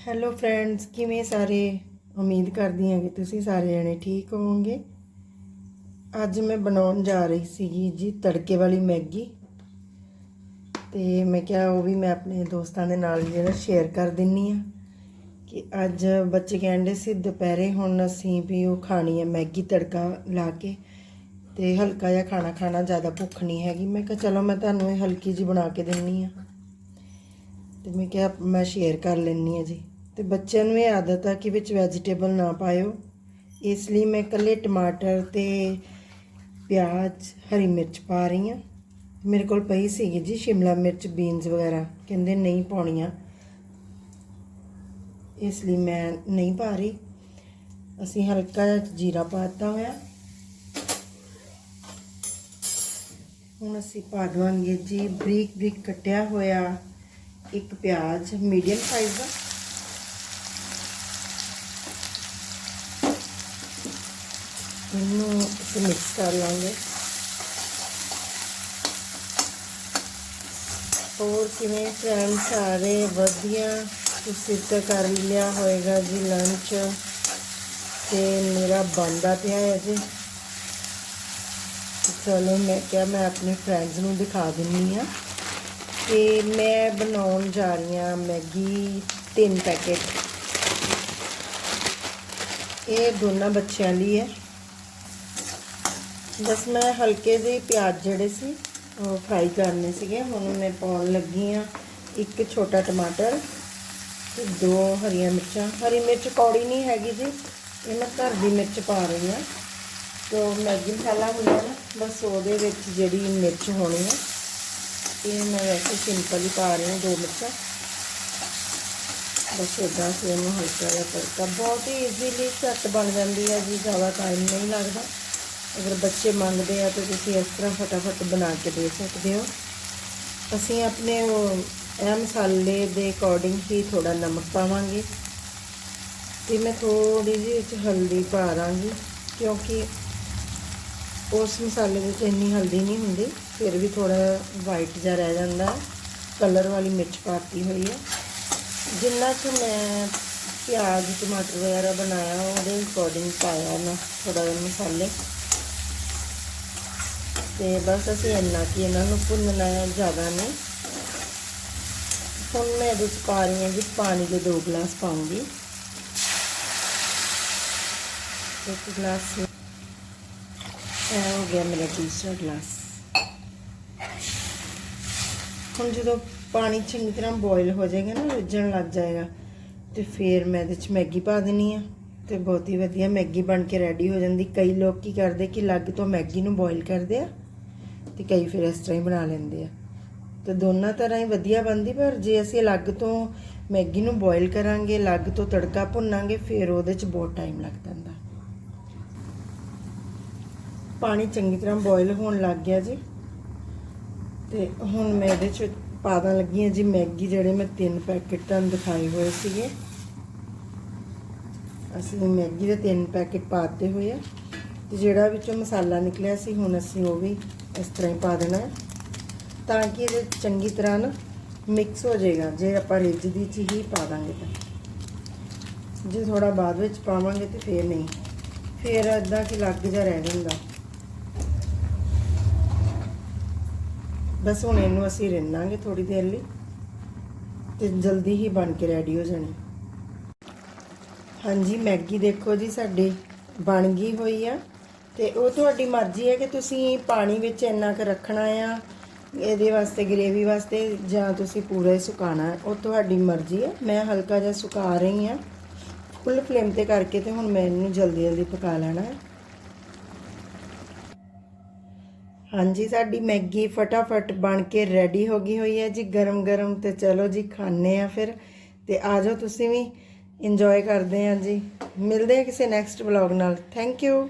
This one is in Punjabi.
ਹੈਲੋ ਫਰੈਂਡਸ ਕਿਵੇਂ ਸਾਰੇ? ਉਮੀਦ ਕਰਦੀ ਹਾਂ ਕਿ ਤੁਸੀਂ ਸਾਰੇ ਜਣੇ ਠੀਕ ਹੋਵੋਗੇ। ਅੱਜ ਮੈਂ ਬਣਾਉਣ ਜਾ ਰਹੀ ਸੀਗੀ ਜੀ ਤੜਕੇ ਵਾਲੀ ਮੈਗੀ। ਤੇ ਮੈਂ ਕਿਹਾ ਉਹ ਵੀ ਮੈਂ ਆਪਣੇ ਦੋਸਤਾਂ ਦੇ ਨਾਲ ਜਿਹੜਾ ਸ਼ੇਅਰ ਕਰ ਦਿੰਨੀ ਆ ਕਿ ਅੱਜ ਬੱਚੇ ਕਹਿੰਦੇ ਸੀ ਦੁਪਹਿਰੇ ਹੁਣ ਅਸੀਂ ਵੀ ਉਹ ਖਾਣੀ ਹੈ ਮੈਗੀ ਤੜਕਾ ਲਾ ਕੇ। ਤੇ ਹਲਕਾ ਜਿਹਾ ਖਾਣਾ ਖਾਣਾ ਜ਼ਿਆਦਾ ਭੁੱਖ ਨਹੀਂ ਹੈਗੀ। ਮੈਂ ਕਿਹਾ ਚਲੋ ਮੈਂ ਤੁਹਾਨੂੰ ਇਹ ਹਲਕੀ ਜੀ ਬਣਾ ਕੇ ਦਿੰਨੀ ਆ ਤੇ ਮੈਂ ਕਿਹਾ ਮੈਂ ਸ਼ੇਅਰ ਕਰ ਲੈਣੀ ਆ ਜੀ। ਤੇ ਬੱਚਿਆਂ ਨੂੰ ਇਹ ਆਦਤ ਆ ਕਿ ਵਿੱਚ ਵੈਜੀਟੇਬਲ ਨਾ ਪਾਇਓ। ਇਸ ਲਈ ਮੈਂ ਇਕੱਲੇ ਟਮਾਟਰ ਤੇ ਪਿਆਜ਼, ਹਰੀ ਮਿਰਚ ਪਾ ਰਹੀ ਹਾਂ। ਮੇਰੇ ਕੋਲ ਪਈ ਸੀਗੀ ਜੀ ਸ਼ਿਮਲਾ ਮਿਰਚ ਬੀਨਸ ਵਗੈਰਾ। ਕਹਿੰਦੇ ਨਹੀਂ ਪਾਉਣੀਆਂ। ਇਸ ਲਈ ਮੈਂ ਨਹੀਂ ਪਾ ਰਹੀ। ਅਸੀਂ ਹਲਕਾ ਜਿਹਾ ਜੀਰਾ ਪਾਤਾ ਹੋਇਆ। ਹੁਣ ਅਸੀਂ ਪਾ ਦਵਾਂਗੇ ਜੀ ਬਰੀਕ ਬਰੀਕ ਕੱਟਿਆ ਹੋਇਆ ਇੱਕ ਪਿਆਜ਼ ਮੀਡੀਅਮ ਸਾਈਜ਼ ਦਾ। ਇਹਨੂੰ ਅਸੀਂ ਮਿਕਸ ਕਰ ਲਾਂਗੇ। ਹੋਰ ਕਿਵੇਂ ਫਰੈਂਡ ਸਾਰੇ ਵਧੀਆ? ਤੁਸੀਂ ਤਾਂ ਕਰ ਲਿਆ ਹੋਏਗਾ ਜੀ ਲੰਚ ਤੇ ਮੇਰਾ ਬੰਦਾ ਪਿਆ ਹੈ ਜੀ। ਚਲੋ ਮੈਂ ਕਿਹਾ ਮੈਂ ਆਪਣੇ ਫਰੈਂਡਸ ਨੂੰ ਦਿਖਾ ਦਿੰਨੀ ਆ। ਤੇ ਮੈਂ ਬਣਾਉਣ ਜਾ ਰਹੀ ਹਾਂ ਮੈਗੀ ਤਿੰਨ ਪੈਕੇਟ ਇਹ ਦੋਨਾਂ ਬੱਚਿਆਂ ਲਈ ਹੈ। ਬਸ ਮੈਂ ਹਲਕੇ ਦੇ ਪਿਆਜ਼ ਜਿਹੜੇ ਸੀ, ਉਹ ਫਰਾਈ ਕਰਨੇ ਸੀਗੇ। ਹੁਣ ਮੈਂ ਪਾਉਣ ਲੱਗੀ ਆ ਇੱਕ ਛੋਟਾ ਟਮਾਟਰ ਤੇ ਦੋ ਹਰੀਆਂ ਮਿਰਚਾਂ। ਹਰੀ ਮਿਰਚ ਕੌੜੀ ਨਹੀਂ ਹੈਗੀ ਜੀ, ਇਹ ਮੈਂ ਘਰ ਦੀ ਮਿਰਚ ਪਾ ਰਹੀ ਹਾਂ ਤੋ ਮੈਗੀ ਮਸਾਲਾ ਹੁੰਦਾ ਨਾ, ਬਸ ਉਹਦੇ ਵਿੱਚ ਜਿਹੜੀ ਮਿਰਚ ਹੋਣੀ ਹੈ ਇਹ ਮੈਂ ਵੈਸੇ ਸਿੰਪਲ ਹੀ ਪਾ ਰਹੀ ਹਾਂ ਦੋ ਮਿਰਚਾਂ। ਬਸ ਇਦਾਂ ਸੇ ਇਹਨੂੰ ਹਲਕਾ ਜਿਹਾ ਤੜਕਾ। ਬਹੁਤ ਹੀ ਈਜ਼ੀਲੀ ਝੱਟ ਬਣ ਜਾਂਦੀ ਹੈ ਜੀ, ਜ਼ਿਆਦਾ ਟਾਈਮ ਨਹੀਂ ਲੱਗਦਾ। ਅਗਰ ਬੱਚੇ ਮੰਗਦੇ ਆ ਤਾਂ ਤੁਸੀਂ ਇਸ ਤਰ੍ਹਾਂ ਫਟਾਫਟ ਬਣਾ ਕੇ ਦੇ ਸਕਦੇ ਹੋ। ਅਸੀਂ ਆਪਣੇ ਇਹ ਮਸਾਲੇ ਦੇ ਅਕੋਰਡਿੰਗ ਹੀ ਥੋੜਾ ਨਮਕ ਪਾਵਾਂਗੇ। ਤੇ ਮੈਂ ਥੋੜੀ ਜਿਹੀ ਵਿੱਚ ਹਲਦੀ ਪਾ ਦਾਂਗੀ, ਕਿਉਂਕਿ ਉਸ ਮਸਾਲੇ ਵਿੱਚ ਇੰਨੀ ਹਲਦੀ ਨਹੀਂ ਹੁੰਦੀ, ਫਿਰ ਵੀ ਥੋੜਾ ਵਾਈਟ ਜਿਹਾ ਰਹਿ ਜਾਂਦਾ ਕਲਰ ਵਾਲੀ ਮਿਰਚ ਪਾਤੀ ਹੋਈ ਹੈ। ਜਿੰਨਾ ਕਿ ਮੈਂ ਪਿਆਜ਼, ਟਮਾਟਰ ਵਗੈਰਾ ਬਣਾਇਆ, ਉਹਦੇ ਅਕੋਰਡਿੰਗ ਪਾਇਆ ਨਾ ਥੋੜਾ ਜਿਹਾ ਮਸਾਲੇ। ਤੇ ਬਸ ਅਸੀਂ ਇੰਨਾ ਕਿ ਇਹਨਾਂ ਨੂੰ ਭੁੰਨਣਾ ਹੈ ਜ਼ਿਆਦਾ ਨਹੀਂ। ਹੁਣ ਮੈਂ ਇਹਦੇ 'ਚ ਪਾ ਰਹੀ ਹਾਂ ਜੀ ਪਾਣੀ ਦੇ ਦੋ ਗਲਾਸ ਪਾਉਂਗੀ। ਇੱਕ ਗਲਾਸ ਇਹ ਹੋ ਗਿਆ ਮੇਰਾ ਦੂਸਰਾ ਗਲਾਸ। ਹੁਣ ਜਦੋਂ ਪਾਣੀ ਚੰਗੀ ਤਰ੍ਹਾਂ ਬੋਇਲ ਹੋ ਜਾਏਗਾ ਨਾ, ਰਿੱਝਣ ਲੱਗ ਜਾਏਗਾ, ਤੇ ਫਿਰ ਮੈਂ ਇਹਦੇ 'ਚ ਮੈਗੀ ਪਾ ਦੇਣੀ ਆ ਤੇ ਬਹੁਤ ਹੀ ਵਧੀਆ ਮੈਗੀ ਬਣ ਕੇ ਰੈਡੀ ਹੋ ਜਾਂਦੀ। ਕਈ ਲੋਕ ਕੀ ਕਰਦੇ ਕਿ ਲੱਗ ਤੋਂ ਮੈਗੀ ਨੂੰ ਬੋਇਲ ਕਰਦੇ ਆ। ਤੇ ਕਈ ਫਿਰ ਇਸ ਤਰ੍ਹਾਂ ਹੀ ਬਣਾ ਲੈਂਦੇ ਆ। ਤੇ ਦੋਨਾਂ ਤਰ੍ਹਾਂ ਹੀ ਵਧੀਆ ਬਣਦੀ, ਪਰ ਜੇ ਅਸੀਂ ਅਲੱਗ ਤੋਂ ਮੈਗੀ ਨੂੰ ਬੋਇਲ ਕਰਾਂਗੇ, ਅਲੱਗ ਤੋਂ ਤੜਕਾ ਭੁੰਨਾਂਗੇ, ਫਿਰ ਉਹਦੇ 'ਚ ਬਹੁਤ ਟਾਈਮ ਲੱਗ ਜਾਂਦਾ। ਪਾਣੀ ਚੰਗੀ ਤਰ੍ਹਾਂ ਬੋਇਲ ਹੋਣ ਲੱਗ ਗਿਆ ਜੀ। ਤੇ ਹੁਣ ਮੈਂ ਇਹਦੇ 'ਚ ਪਾਦਾਂ ਲੱਗੀ ਹਾਂ ਜੀ ਮੈਗੀ, ਜਿਹੜੇ ਮੈਂ ਤਿੰਨ ਪੈਕੇਟ ਤੁਹਾਨੂੰ ਦਿਖਾਏ ਹੋਏ ਸੀਗੇ। ਅਸੀਂ ਮੈਗੀ ਦੇ ਤਿੰਨ ਪੈਕੇਟ ਪਾਤੇ ਹੋਏ ਆ। ਤੇ ਜਿਹੜਾ ਵਿੱਚੋਂ ਮਸਾਲਾ ਨਿਕਲਿਆ ਸੀ, ਹੁਣ ਅਸੀਂ ਉਹ ਵੀ ਇਸ ਤਰ੍ਹਾਂ ਹੀ ਪਾ ਦੇਣਾ ਤਾਂ ਕਿ ਇਹ ਚੰਗੀ ਤਰ੍ਹਾਂ ਨਾ ਮਿਕਸ ਹੋ ਜਾਏਗਾ। ਜੇ ਆਪਾਂ ਰਿੱਜ ਦੀ ਚ ਹੀ ਪਾ ਦਾਂਗੇ ਤਾਂ। ਜੇ ਥੋੜਾ ਬਾਅਦ ਵਿੱਚ ਪਾਵਾਂਗੇ ਤੇ ਫੇਰ ਨਹੀਂ। ਫੇਰ ਇਦਾਂ ਕਿ ਲੱਗ ਜਾ ਰਹਿ ਜਾਂਦਾ। ਬਸ ਹੁਣ ਇਹਨੂੰ ਅਸੀਂ ਰਿੰਨਾਂਗੇ ਥੋੜੀ ਦੇਰ ਲਈ ਤੇ ਜਲਦੀ ਹੀ ਬਣ ਕੇ ਰੈਡੀ ਹੋ ਜਾਣੀ। ਹਾਂਜੀ, ਮੈਗੀ ਦੇਖੋ ਜੀ, ਸਾਡੀ ਬਣ ਗਈ ਹੋਈ ਆ। ਤੇ ਉਹ ਤੁਹਾਡੀ ਮਰਜ਼ੀ ਹੈ ਕਿ ਤੁਸੀਂ ਪਾਣੀ ਵਿੱਚ ਇੰਨਾ ਕੁ ਰੱਖਣਾ ਆ, ਇਹਦੇ ਵਾਸਤੇ, ਗ੍ਰੇਵੀ ਵਾਸਤੇ, ਜਾਂ ਤੁਸੀਂ ਪੂਰਾ ਹੀ ਸੁਕਾਣਾ ਉਹ ਤੁਹਾਡੀ ਮਰਜ਼ੀ ਹੈ। ਮੈਂ ਹਲਕਾ ਜਿਹਾ ਸੁਕਾ ਰਹੀ ਹਾਂ। ਫੁੱਲ ਫਲੇਮ ਤੇ ਕਰਕੇ ਤੇ ਹੁਣ ਮੈਂ ਇਹਨੂੰ ਜਲਦੀ ਜਲਦੀ ਪਕਾ ਲੈਣਾ ਹੈ। ਹਾਂਜੀ, ਸਾਡੀ ਮੈਗੀ ਫਟਾਫਟ ਬਣ ਕੇ ਰੈਡੀ ਹੋ ਗਈ ਹੋਈ ਹੈ ਜੀ। ਗਰਮ ਗਰਮ ਤੇ ਚਲੋ ਜੀ ਖਾਣੇ ਆ ਫਿਰ। ਤੇ ਆ ਜਾਓ ਤੁਸੀਂ ਵੀ। ਇੰਜੋਏ ਕਰਦੇ ਆ ਜੀ। ਮਿਲਦੇ ਆ ਕਿਸੇ ਨੈਕਸਟ ਵਲੌਗ ਨਾਲ। Thank you